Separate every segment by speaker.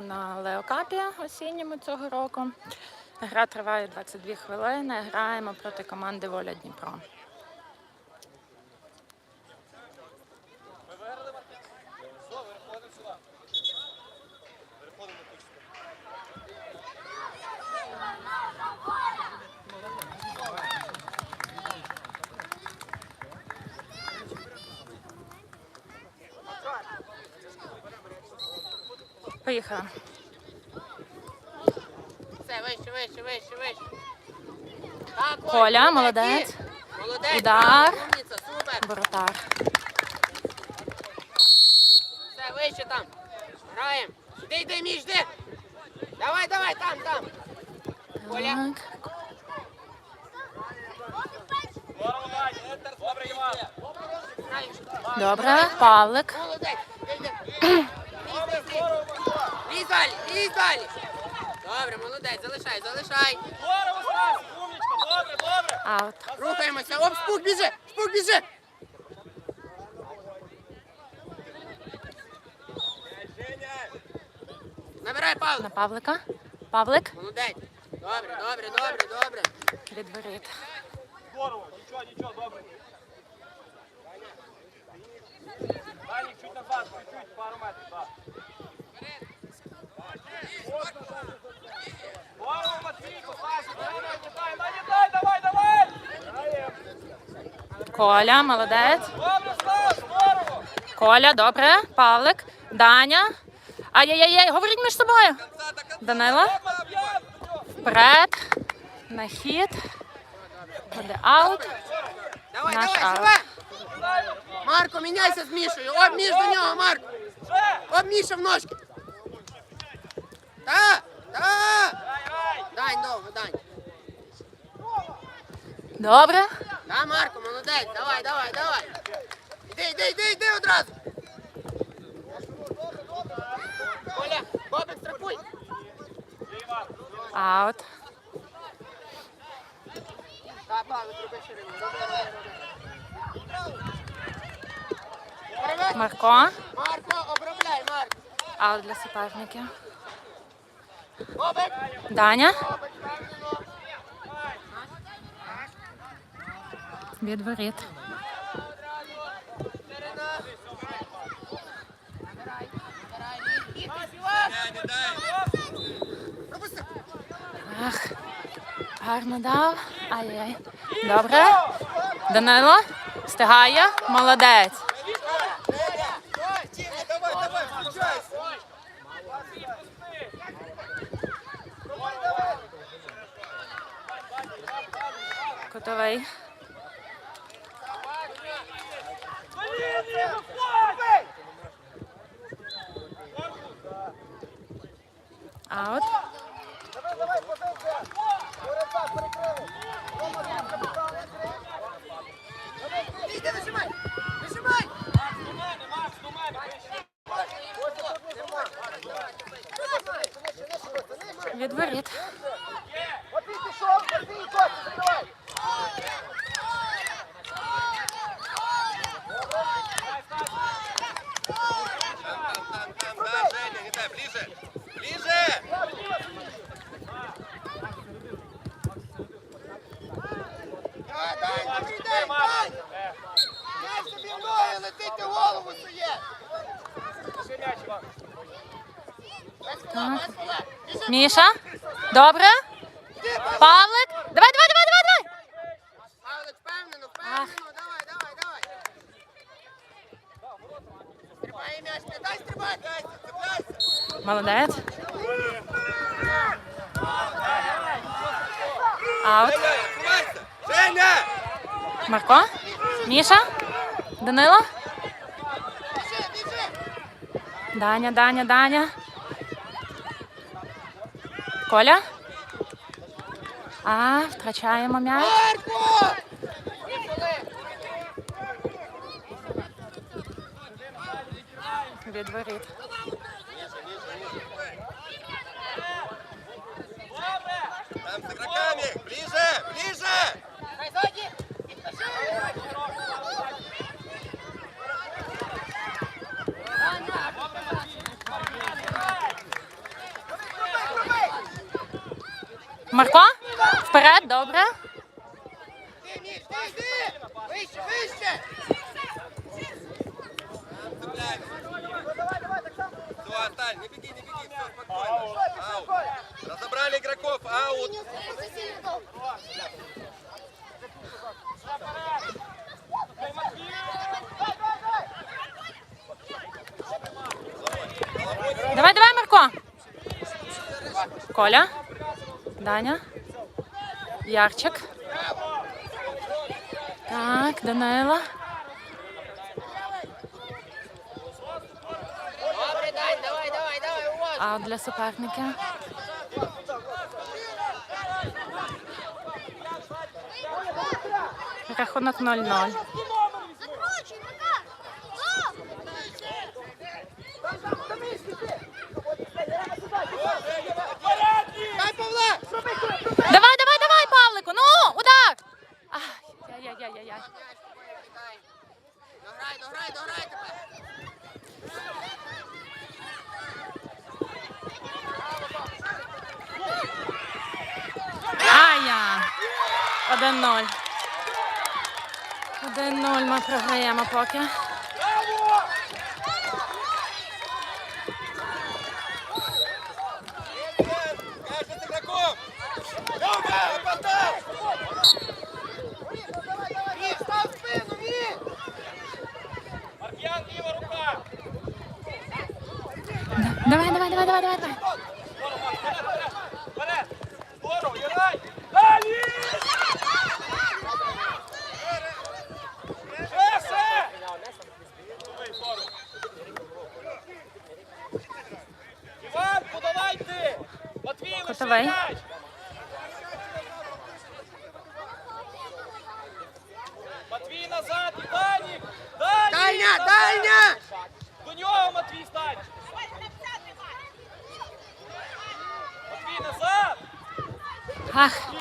Speaker 1: на Леокапі осінньому цього року. Гра триває 22 хвилини. Граємо проти команди Воля Дніпро.
Speaker 2: Все, вище, вище, вище, вище. Так, ой,
Speaker 1: Коля,
Speaker 2: молодець,
Speaker 1: молодець. Удар.
Speaker 2: умніця, супер.
Speaker 1: Воротар.
Speaker 2: Все, вище там. Граємо. Йди, йди, між, йди. Давай, давай, там, там. Коля.
Speaker 1: Так. Добре, Павлик.
Speaker 2: Молодець. Йди, йди. Лізь, далі, лізь далі. Добре, молодець, залишай, залишай.
Speaker 3: Здорово, Стас! Умничка, добре, добре!
Speaker 2: Рухаємося. Оп, спук, біжи, спук, біжи. Набирай, Павло.
Speaker 1: На Павлика. Павлик.
Speaker 2: Молодець. Добре, добре, добре, добре.
Speaker 1: Від воріт.
Speaker 3: Здорово, нічого, нічого, добре. Чуть пару метрів, так. Матвійко, Саша, давай, давай!
Speaker 1: Коля, молодець.
Speaker 3: Добре!
Speaker 1: Коля, добре. Павлик. Даня. Ай-яй-яй, говоріть між собою. Данило. Вперед. На хід. Буде аут. Наш аут.
Speaker 2: Марко, міняйся з Мішою. Об, Міш до нього, Марко. Об, Міша в ножки. Та, та. Дань, довго, дань.
Speaker 1: Добре.
Speaker 2: Да, Марко, молодець. Давай, давай, давай. Іди, іди, іди, іди одразу. Коля, Бобик, страхуй.
Speaker 1: Аут.
Speaker 2: Так, Павло, труби ширину. Роби, роби, роби.
Speaker 1: Марко.
Speaker 2: Марко, обробляй, Марко.
Speaker 1: Аут для суперників. Даня.
Speaker 2: Бобик, правильно.
Speaker 1: Від воріт.
Speaker 2: Ширина. Набирай, набирай. Лізь, лізь, лізь. Пропусти.
Speaker 1: Ах. Гарно дав. Ай-яй. Добре. Данило. Встигає. Молодець.
Speaker 3: Давай, давай, включайся!
Speaker 1: Кутовий. Аут.
Speaker 2: Іди, вижимай. Вижимай.
Speaker 1: Від воріт.
Speaker 2: Матвій пішов, Матвій, Костя, закривай.
Speaker 3: Ближе! Ближе!
Speaker 2: Дай, дай, тобі дай, дай. Дай собі в ноги, летить, ти в голову сує.
Speaker 3: Ще м'яч, Іван.
Speaker 2: Без кола, без кола. Біжи,
Speaker 1: Міша. Добре. Павлик. Давай, давай, давай, давай, давай.
Speaker 2: Павлик, впевнено, впевнено, давай, давай, давай. Стрибай м'яч, не дай стрибати. Стрибайся.
Speaker 1: Молодець. Аут.
Speaker 3: Женя!
Speaker 1: Марко. Міша. Данило.
Speaker 2: Біжи, біжи.
Speaker 1: Даня, Даня, Даня. Коля. А, втрачаємо м'яч. Від. Марко? Вперед, добре.
Speaker 2: Вище, вище!
Speaker 4: Не беги, не беги, все спокойно. Аут. Разобрали игроков, аут.
Speaker 1: Давай, давай, Марко. Коля. Даня. Ярчик. Так, Данила.
Speaker 2: Давай,
Speaker 1: для суперника. Рахунок 0-0. Давай, давай, давай, Павлику. Ну, удар. Ай, яй-яй-яй-яй.
Speaker 2: Дограй, дограй, дограй тепер.
Speaker 1: Ая. 1-0. 1-0 ми програємо поки. Давай, давай, давай, давай, давай, давай.
Speaker 3: Вперед. Здорово, грай. Далі. Ще, ще. Іван, подавай ти. Матвій, лише
Speaker 1: Котовий.
Speaker 3: м'яч. Матвій назад, і. Данік,
Speaker 2: Дальня,
Speaker 3: назад.
Speaker 2: дальня!
Speaker 3: До нього Матвій стань. Матвій назад.
Speaker 1: Ах.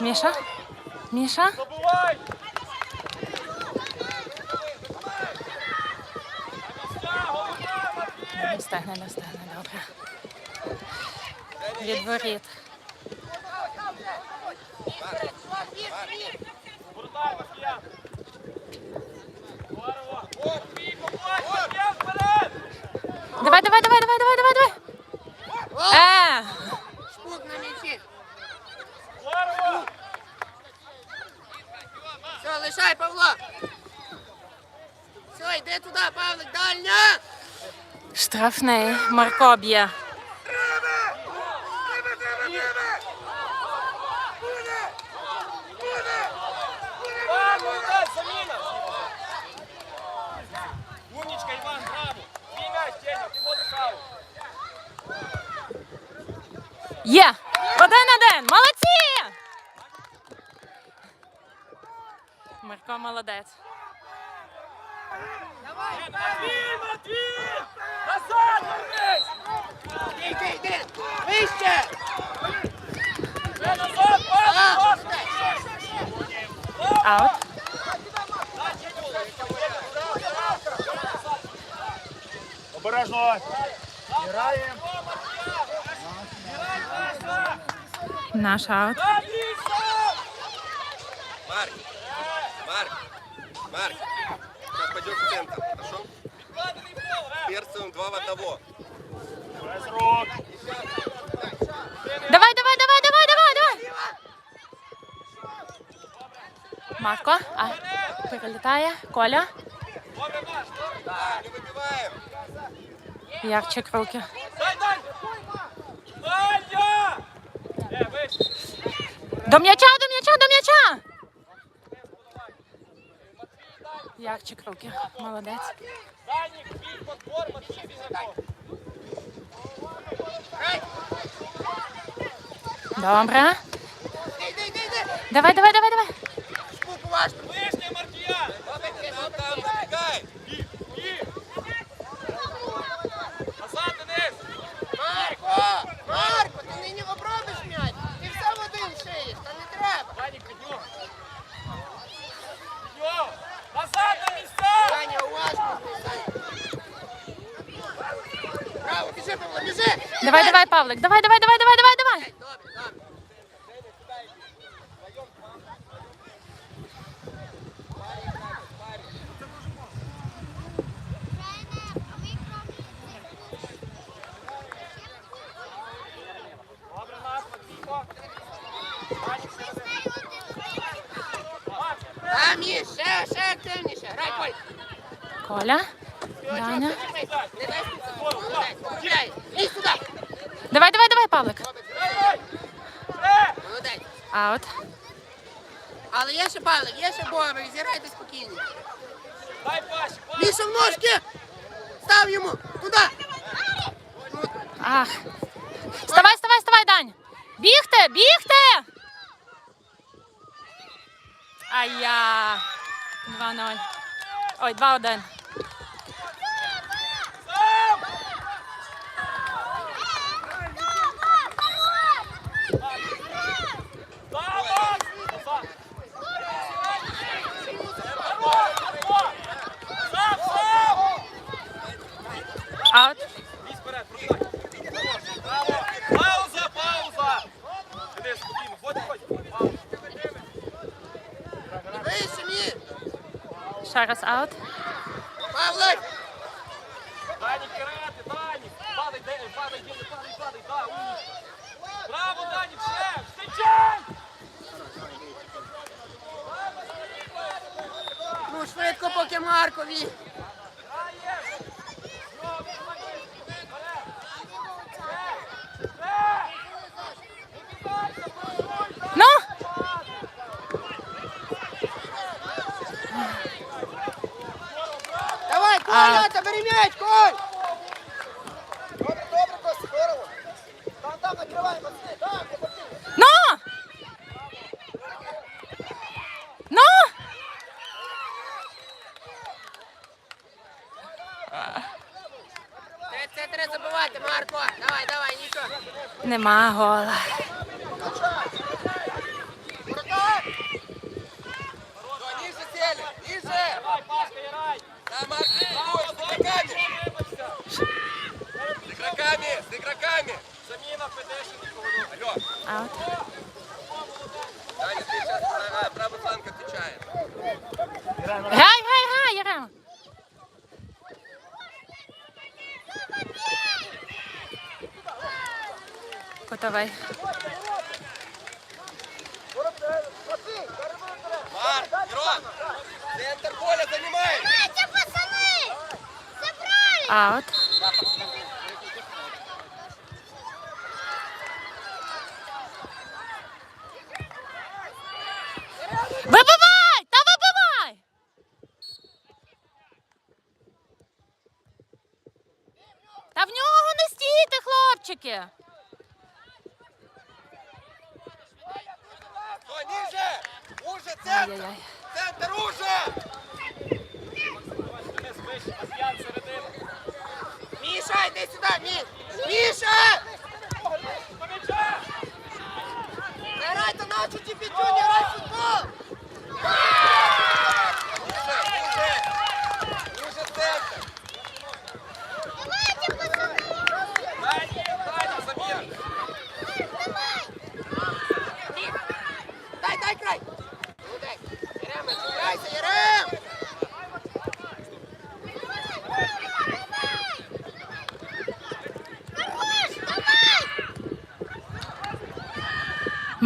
Speaker 1: Міша? Міша?
Speaker 3: Забувай.
Speaker 1: Не встигне, не встигне, добре. Від воріт.
Speaker 3: Бурдай, Матвія. Здорово. Матвій, поплать, Матвія, вперед.
Speaker 1: Давай, давай, давай, давай, давай, давай, давай. Е,
Speaker 2: на м'ячі. Все, лишай, Павло. Все, йди туди, Павлик, дальня!
Speaker 1: штрафний. Марко б'є.
Speaker 3: Іван, молодець, заміна. Умничка, Іван, браво. Твій м'яч, Деня, ти будеш аут.
Speaker 1: Є! Один-один! Молодці! Марко молодець.
Speaker 3: Матвій, Матвій! Назад
Speaker 2: йди, йди! Вище!
Speaker 3: Ще назад,
Speaker 1: Аут.
Speaker 3: Обережно! Граємо!
Speaker 1: Наш аут.
Speaker 4: Марк, Марк, Марк. Сейчас пойдешь в центр, хорошо? Перцем два в одного.
Speaker 1: Давай, давай, давай, давай, давай, давай. Марко, а перелітає. Коля. Ярчик руки.
Speaker 3: Дай, дай! Даня! Е, вище!
Speaker 1: До м'яча, до м'яча, до м'яча. Ярчик руки. Молодець.
Speaker 3: Данік, бій подбор, Матвій, Візаков.
Speaker 1: Добре. Давай, давай, давай, давай.
Speaker 2: біжи, Павло, біжи!
Speaker 1: Давай, давай, Павлик, давай, давай, давай, давай, давай, давай.
Speaker 2: Там є,
Speaker 1: ще, ще
Speaker 2: активніше. Грай, Коль. Коля, Даня. Не дай
Speaker 1: Давай, давай, давай, Павлик.
Speaker 2: Молодець.
Speaker 1: Аут.
Speaker 2: Але є ще Павлик, є ще Бобик, зіграйте спокійно.
Speaker 3: Дай пас, пас.
Speaker 2: Міша в ножки! Став йому! Туди!
Speaker 1: Ах. Вставай, вставай, вставай, Дань. Бігте, бігте. Ай-я. 2-0. Ой, 2-1. Аут.
Speaker 3: Пауза, пауза. Іди спокійно, ходь, ходь. Пауза.
Speaker 2: Вище!
Speaker 1: Ще раз аут.
Speaker 2: Павлик!
Speaker 3: Дані, керати, Дані. Падай, падай, діли, падай, падай. Да. Браво, Дані, все, встречай!
Speaker 2: Ну, швидко, поки Маркові.
Speaker 1: Ну,
Speaker 2: Давай, Коля, бери м'яч, Коль!
Speaker 5: Добре, добре, Костя, здорово. Там, там, накривай, пацани, там, не ходи.
Speaker 1: ну. Ну.
Speaker 2: Це, це треба забивати, Марко. Давай, давай, нічого.
Speaker 1: Нема гола. Аут.
Speaker 4: Даня, ты сейчас правый, правый фланг отвечает.
Speaker 1: Грай, грай, грай, Ярема. Кутовий.
Speaker 4: Марк, Мирон, центр поля занимает.
Speaker 1: Аут.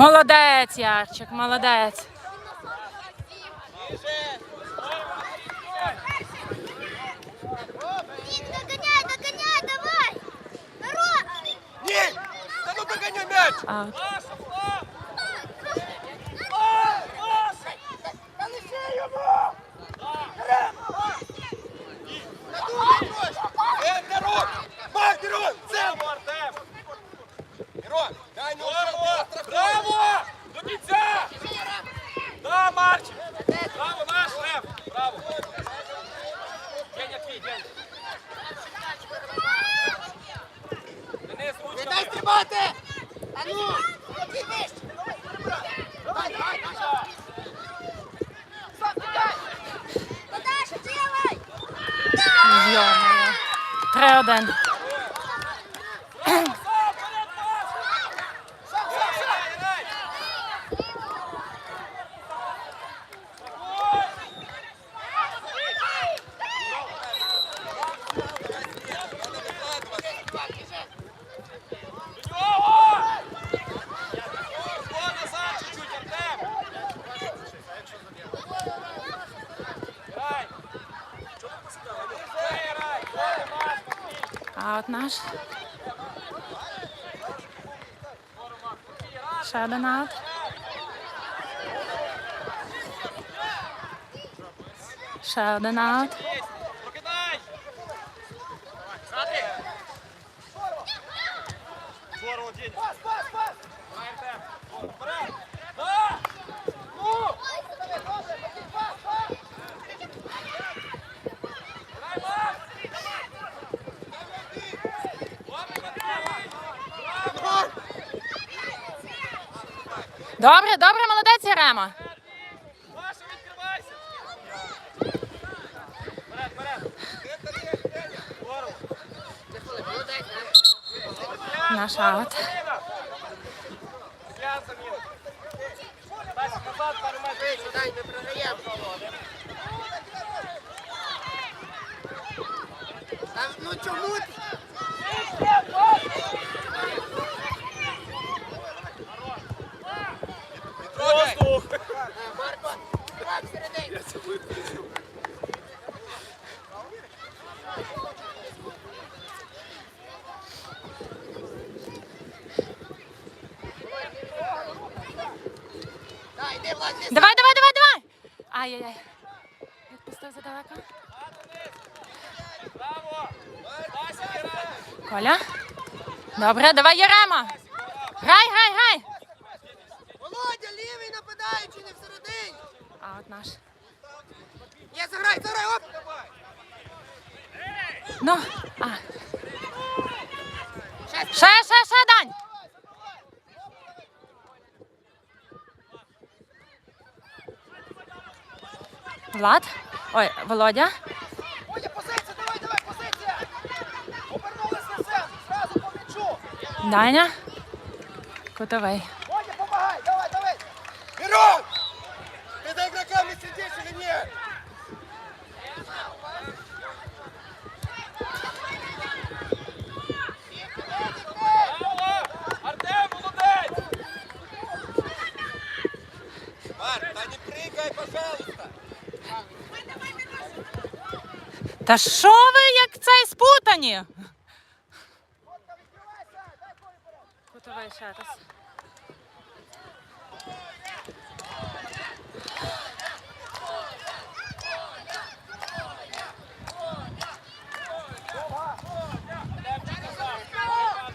Speaker 2: Молодець,
Speaker 1: Ярчик, молодець.
Speaker 6: Догоняй, догоняй, давай! Народ!
Speaker 4: Ник, да ну догоняй мяч.
Speaker 1: träden. Ще один аут. Ще один аут.
Speaker 3: Прокидай! Смотри! Здорово, Денис!
Speaker 5: Пас, пас, пас!
Speaker 3: Маємо темп! Вперед! Да! Ну!
Speaker 5: Добре, добре, Матвій, пас, пас!
Speaker 3: Грай, Макс! Добре, Матвій! Браво!
Speaker 1: Добре, добре, молодець, Єрема.
Speaker 3: Маша, відкривайся! Вперед, вперед!
Speaker 1: Наш аут.
Speaker 2: Ну чому ти? Марко, так, Влад.
Speaker 1: Давай, давай, давай, давай. Ай-яй-яй. Відпустив задалеко. Коля. Добре, давай, Єрема. Грай, грай, грай.
Speaker 2: Володя, лівий нападаючий, не всередині.
Speaker 1: Аут наш.
Speaker 2: Є, заграй, заграй, оп!
Speaker 1: Ну, а.
Speaker 2: Ще,
Speaker 1: Ще, ще, Дань. Влад? Ой, Володя.
Speaker 5: Водя, позиція, давай, давай, позиція! Обернулись на центр, зразу по м'ячу!
Speaker 1: Даня. Кутовий.
Speaker 5: Водя, помагай, давай, давай! Вперед! Ты за игроками сидишь или нет?
Speaker 3: Браво! Артем, молодець!
Speaker 4: Марк, да не прыгай, пожалуйста.
Speaker 1: Та що ви як цей спутані? Кутовий ще раз.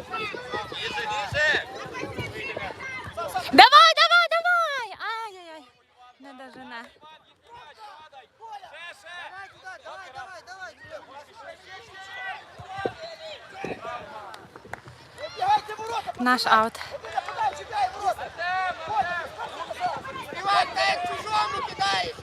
Speaker 4: Ниже, ниже.
Speaker 1: Давай, давай, давай! Ай-яй-яй. Не дожене.
Speaker 3: Ще, ще!
Speaker 2: Давай туди, давай, давай, давай.
Speaker 5: Выбегайте в ворота!
Speaker 1: Наш аут.
Speaker 2: Іван, ти чужому кидаєш.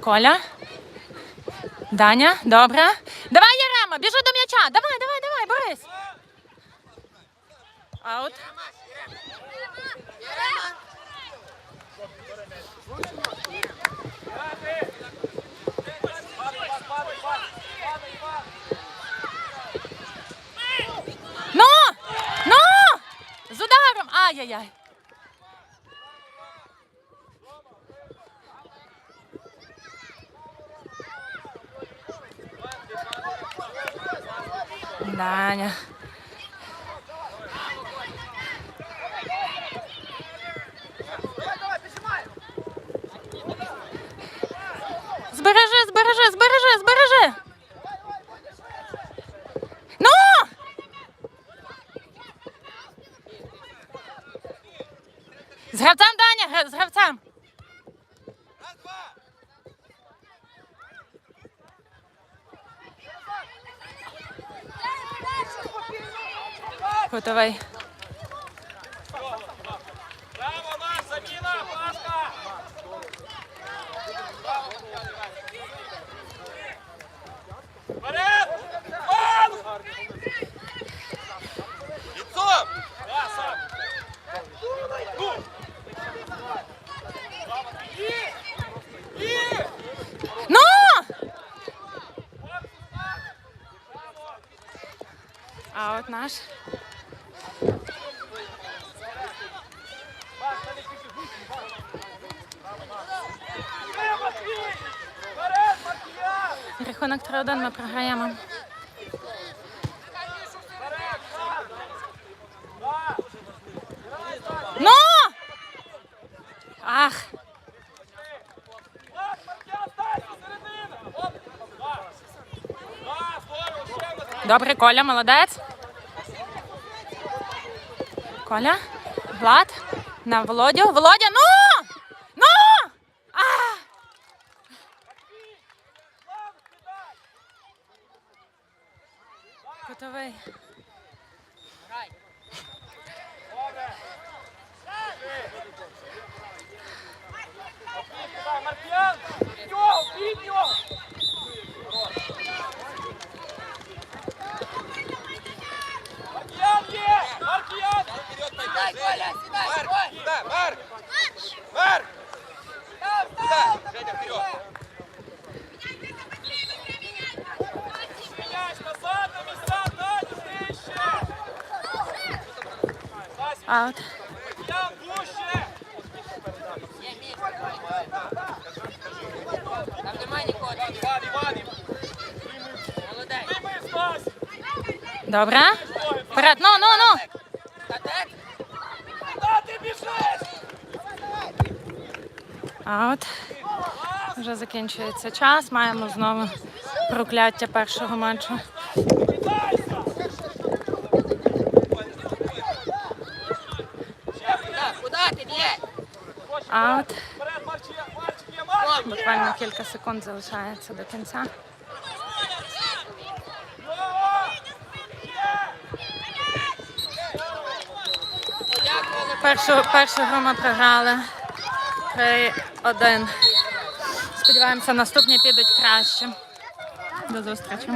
Speaker 1: Коля. Даня, добре. Давай, Єрема, біжи до м'яча. Давай, давай, давай, борись. Аут.
Speaker 2: Єрема.
Speaker 3: Грати! Падай, пас, падай, пас! Падай, пас!
Speaker 1: Ну! Ну! З ударом! Ай-яй-яй. Даня.
Speaker 5: Давай, давай, піджимаємо!
Speaker 1: Збережи, збережи, збережи. Ну! З гравцем, Даня, з гравцем.
Speaker 4: Раз, два.
Speaker 1: Кутовий.
Speaker 3: Браво, наш, заміна, Пашка! Вперед! Пан!
Speaker 4: Лицом.
Speaker 3: Да, сам. Ну! І! І!
Speaker 1: Ну!
Speaker 3: От,
Speaker 1: А от наш. Рахунок 3-1 ми програємо. Ну! Ах! Добре, Коля, молодець. Коля, Влад, на Володю. Володя, ну! Ну! А! Готовий.
Speaker 2: Грай.
Speaker 3: Добре! Так, Маркіян! Під нього, під нього! Маркіян є! Маркіян!
Speaker 2: Сідай, Коля, сідай,
Speaker 4: Марк,
Speaker 2: Коль.
Speaker 4: сюда, Марк! Марк!
Speaker 2: Став,
Speaker 4: Сюда,
Speaker 2: став.
Speaker 4: Женя, вперед!
Speaker 3: М'яч назад на місця, далі, нижче! Вась,
Speaker 1: Аут.
Speaker 3: Маркіян, дужче!
Speaker 2: Є місце. Там немає нікого.
Speaker 3: Іван, Іван,
Speaker 2: Молодець.
Speaker 3: прийми, Стась!
Speaker 1: Добре. Вперед, ну, ну, ну.
Speaker 3: Біжиш?
Speaker 1: Аут. Вже закінчується час. Маємо знову прокляття першого матчу.
Speaker 3: Марчик є!
Speaker 1: Буквально кілька секунд залишається до кінця. Першу, першу гру ми програли 3-1. Сподіваємося, наступні підуть краще. До зустрічі.